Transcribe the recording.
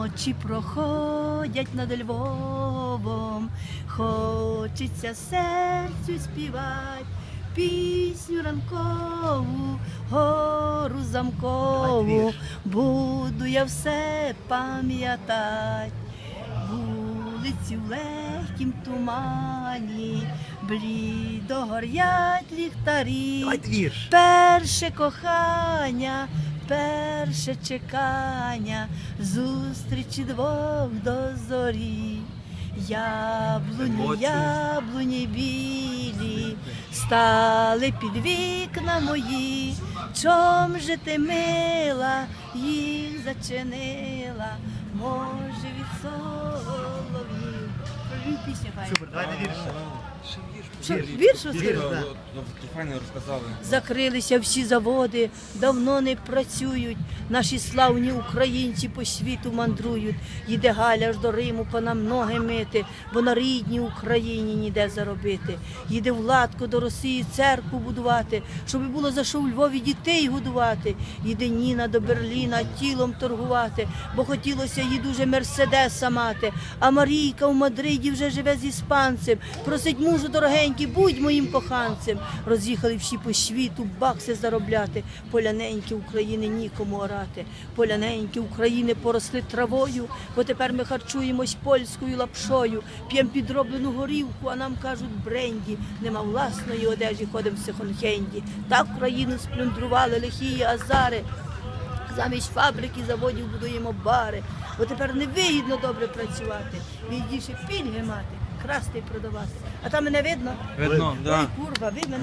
Очі проходять над Львовом, хочеться серцю співать пісню ранкову, гору замкову, буду я все пам'ятать. Вулиці в легкім тумані, блідо горять ліхтарі. Перше кохання, перше чекання, зустрічі двох до зорі. Яблуні, яблуні білі, стали під вікна мої. Чом же ти мила, їх зачинила, може від солов'їв. Хай. Супер, давай на. Що, Вірш. Файно розказали. Закрилися всі заводи, давно не працюють. Наші славні українці по світу мандрують. Їде Галя аж до Риму по нам ноги мити, бо на рідній Україні ніде заробити. Їде Владко до Росії церкву будувати, щоб було за що у Львові дітей годувати. Їде Ніна до Берліна тілом торгувати, бо хотілося їй дуже мерседеса мати. А Марійка в Мадриді вже живе з іспанцем. Просить мужу дорогенький, будь моїм коханцем. Роз'їхали всі по світу, бакси заробляти. Поляненькі України нікому орати. Поляненькі України поросли травою, бо тепер ми харчуємось польською лапшою, п'ємо підроблену горівку, а нам кажуть бренді. Нема власної одежі, ходимо в секонд-хенді. Так країну сплюндрували лихі азари. Замість фабрики, заводів будуємо бари, бо тепер невигідно добре працювати. Відніше пільги мати, красти і продавати. А там мене видно? Видно, так. да. курва, видно.